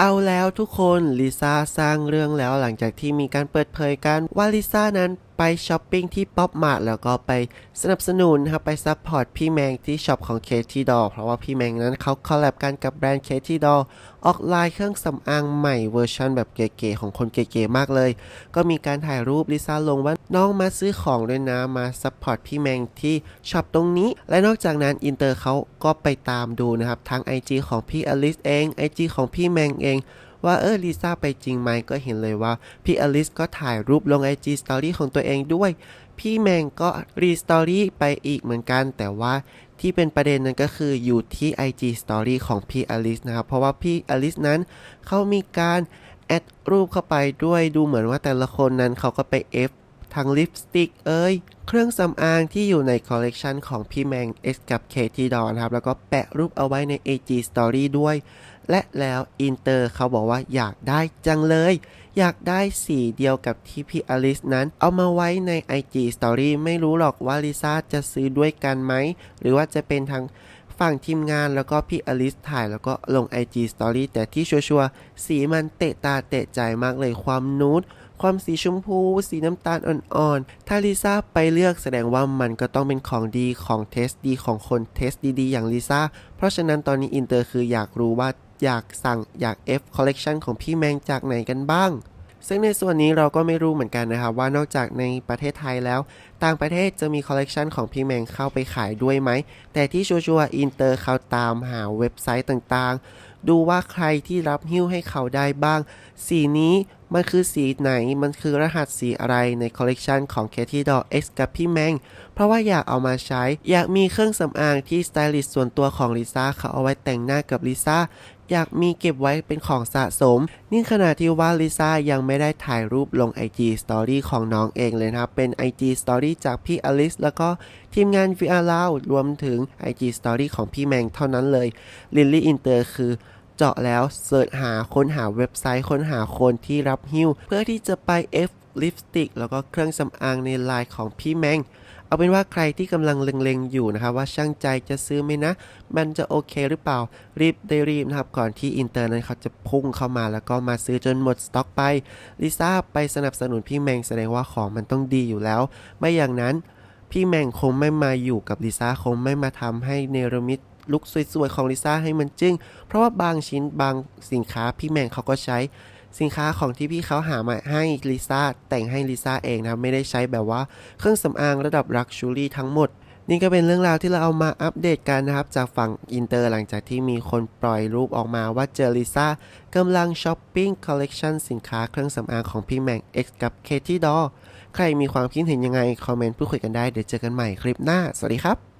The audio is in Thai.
เอาแล้วทุกคนลิซ่าสร้างเรื่องแล้วหลังจากที่มีการเปิดเผยกันว่าลิซ่านั้นไปช้อปปิ้งที่ป๊อปมาร์ทแล้วก็ไปสนับสนุนนะครับไปซัพพอร์ตพี่แมงที่ช็อปของเคที่ดอเพราะว่าพี่แมงนั้นเขาคอลแลบกันกับแบรนด์เคที่ดอออกลายเครื่องสำอางใหม่เวอร์ชันแบบเก๋ๆของคนเก๋ๆมากเลย ก็มีการถ่ายรูปลิซ่าลงว่าน้องมาซื้อของด้วยนะมาซัพพอร์ตพี่แมงที่ช็อปตรงนี้ และนอกจากนั้นอินเตอร์เขาก็ไปตามดูนะครับทั้ง IG ของพี่อลิสเอง IG ของพี่แมงเอง ว่าเออลิซ่าไปจริงไหมก็เห็นเลยว่า พี่อลิสก็ถ่ายรูปลง IG Story ของตัวเองด้วย พี่แมงก็รีสตอรี่ไปอีกเหมือนกัน แต่ว่าที่เป็นประเด็นนั้นก็คืออยู่ที่ IG Story ของพี่อลิสนะครับเพราะว่าพี่อลิสนั้นเขามีการแอดรูปเข้าไปด้วยดูเหมือนว่าแต่ละคนนั้นเขาก็ไป F ทั้งลิปสติกเอ้ย เครื่องสำอางที่อยู่ในคอลเลกชันของพี่แมง X กับ KT d o นะครับ แล้วก็แปะรูปเอาไว้ใน AG Story ด้วย และแล้วอินเตอร์เขาบอกว่าอยากได้จังเลย อยากได้สีเดียวกับที่พี่อลิสนั้น เอามาไว้ใน IG Story ไม่รู้หรอกว่าลิซ่าจะซื้อด้วยกันไหม หรือว่าจะเป็นทางฝั่งทีมงานแล้วก็พี่อลิสถ่ายแล้วก็ลง IG Story แต่ที่ชัวร์ๆสีมันเตะตาเตะใจมากเลยความนูดความสีชมพู สีน้ำตาลอ่อนๆ ถ้าลิซ่าไปเลือกแสดงว่ามันก็ต้องเป็นของดีของเทสดีของคนเทสดีๆ อย่างลิซ่า เพราะฉะนั้นตอนนี้อินเตอร์คืออยากรู้ว่า อยากสั่งอยาก F collection ของพี่แมงจากไหนกันบ้าง ซึ่งในส่วนนี้เราก็ไม่รู้เหมือนกันนะครับว่านอกจากในประเทศไทยแล้ว ต่างประเทศจะมีคอลเลกชันของพี่แมงเข้าไปขายด้วยไหม แต่ที่ชัวร์ๆอินเตอร์เขาตามหาเว็บไซต์ต่างๆ ดูว่าใครที่รับหิ้วให้เขาได้บ้าง สีนี้มันคือสีไหน มันคือรหัสสีอะไรในคอลเลกชันของ k t d o X กับพี่แมง เพราะว่าอยากเอามาใช้ อยากมีเครื่องสำอางที่สไตลิสต์ส่วนตัวของลิซ่าเขาเอาไว้แต่งหน้ากับลิซ่า อยากมีเก็บไว้เป็นของสะสม นี่ขณะที่ว่าลิซ่ายังไม่ได้ถ่ายรูปลง IG Story ของน้องเองเลยนะครับ เป็น IG Story จากพี่อลิสแล้วก็ทีมงาน VR l o u รวมถึง IG Story ของพี่แมงเท่านั้นเลยลิลลี่อินเตอร์คือเจาะแล้วเสิร์ชหาค้นหาเว็บไซต์ค้นหาคนที่รับหิ้ว เพื่อที่จะไป F ลิปสติกแล้วก็เครื่องสำอางในไลน์ของพี่แมง เอาเป็นว่าใครที่กำลังเล็งๆอยู่นะครับว่าช่างใจจะซื้อไหมนะ มันจะโอเคหรือเปล่ารีบได้รีบนะครับก่อนที่อินเตอร์นั้นเขาจะพุ่งเข้ามาแล้วก็มาซื้อจนหมดสต็อกไปลิซ่าไปสนับสนุนพี่แมงแสดงว่าของมันต้องดีอยู่แล้ว ไม่อย่างนั้นพี่แมงคงไม่มาอยู่กับลิซ่าคงไม่มาทำให้เนรมิตลุคสวยๆของลิซ่าให้มันจึ้งเพราะว่าบางชิ้นบางสินค้าพี่แมงเขาก็ใช้ สินค้าของที่พี่เขาหามาให้ลิซ่าแต่งให้ลิซ่าเองนะไม่ได้ใช้แบบว่าเครื่องสำอางระดับลักชูรี่ทั้งหมด นี่ก็เป็นเรื่องราวที่เราเอามาอัปเดตกันนะครับ จากฝั่งอินเตอร์หลังจากที่มีคนปล่อยรูปออกมาว่าเจอลิซ่ากำลังช้อปปิ้งคอลเลกชันสินค้าเครื่องสำอางของพี่แมง X กับ k t d o ใครมีความคิดเห็นยังไง คอมเมนต์พูดคุยกันได้เดี๋ยวเจอกันใหม่คลิปหน้า สวัสดีครับ